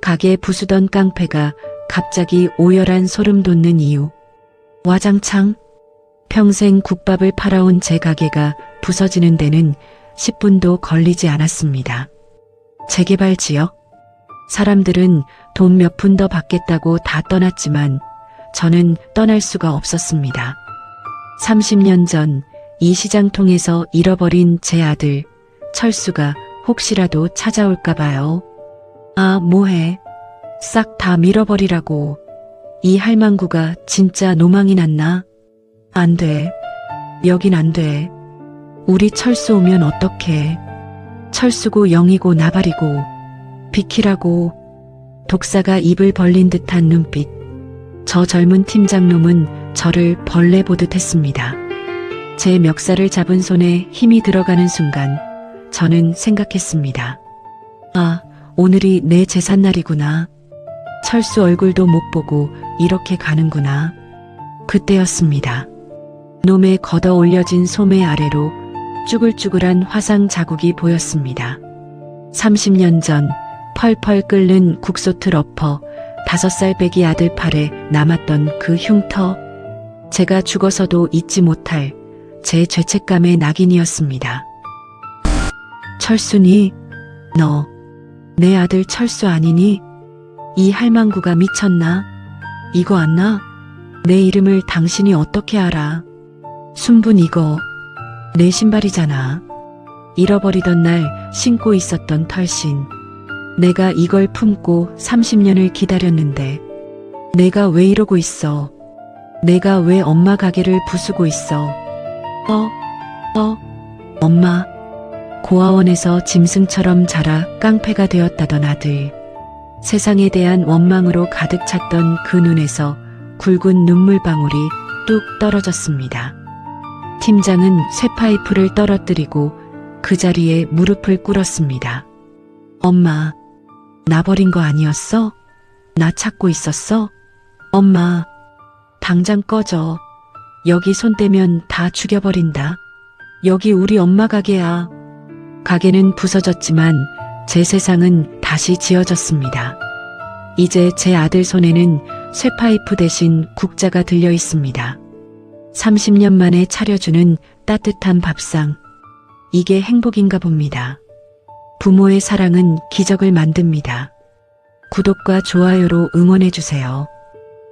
가게 부수던 깡패가 갑자기 오열한 소름 돋는 이유. 와장창? 평생 국밥을 팔아온 제 가게가 부서지는 데는 10분도 걸리지 않았습니다. 재개발 지역? 사람들은 돈 몇 푼 더 받겠다고 다 떠났지만 저는 떠날 수가 없었습니다. 30년 전 이 시장 통해서 잃어버린 제 아들 철수가 혹시라도 찾아올까 봐요. 아, 뭐해. 싹 다 밀어버리라고. 이 할망구가 진짜 노망이 났나? 안 돼. 여긴 안 돼. 우리 철수 오면 어떡해. 철수고 영이고 나발이고 비키라고 독사가 입을 벌린 듯한 눈빛. 저 젊은 팀장놈은 저를 벌레 보듯 했습니다. 제 멱살을 잡은 손에 힘이 들어가는 순간 저는 생각했습니다. 아, 오늘이 내 재산날이구나. 철수 얼굴도 못 보고 이렇게 가는구나. 그때였습니다. 놈의 걷어 올려진 소매 아래로 쭈글쭈글한 화상 자국이 보였습니다. 30년 전 펄펄 끓는 국소틀 엎어 다섯 살 배기 아들 팔에 남았던 그 흉터. 제가 죽어서도 잊지 못할 제 죄책감의 낙인이었습니다. 철수니? 너, 내 아들 철수 아니니? 이 할망구가 미쳤나? 이거 안 나? 내 이름을 당신이 어떻게 알아? 순분 이거, 내 신발이잖아. 잃어버리던 날 신고 있었던 털신. 내가 이걸 품고 30년을 기다렸는데, 내가 왜 이러고 있어? 내가 왜 엄마 가게를 부수고 있어? 어, 어, 엄마. 고아원에서 짐승처럼 자라 깡패가 되었다던 아들. 세상에 대한 원망으로 가득 찼던 그 눈에서 굵은 눈물방울이 뚝 떨어졌습니다. 팀장은 쇠파이프를 떨어뜨리고 그 자리에 무릎을 꿇었습니다. 엄마, 나 버린 거 아니었어? 나 찾고 있었어? 엄마, 당장 꺼져. 여기 손 떼면 다 죽여버린다. 여기 우리 엄마 가게야. 가게는 부서졌지만 제 세상은 다시 지어졌습니다. 이제 제 아들 손에는 쇠파이프 대신 국자가 들려 있습니다. 30년 만에 차려주는 따뜻한 밥상. 이게 행복인가 봅니다. 부모의 사랑은 기적을 만듭니다. 구독과 좋아요로 응원해주세요.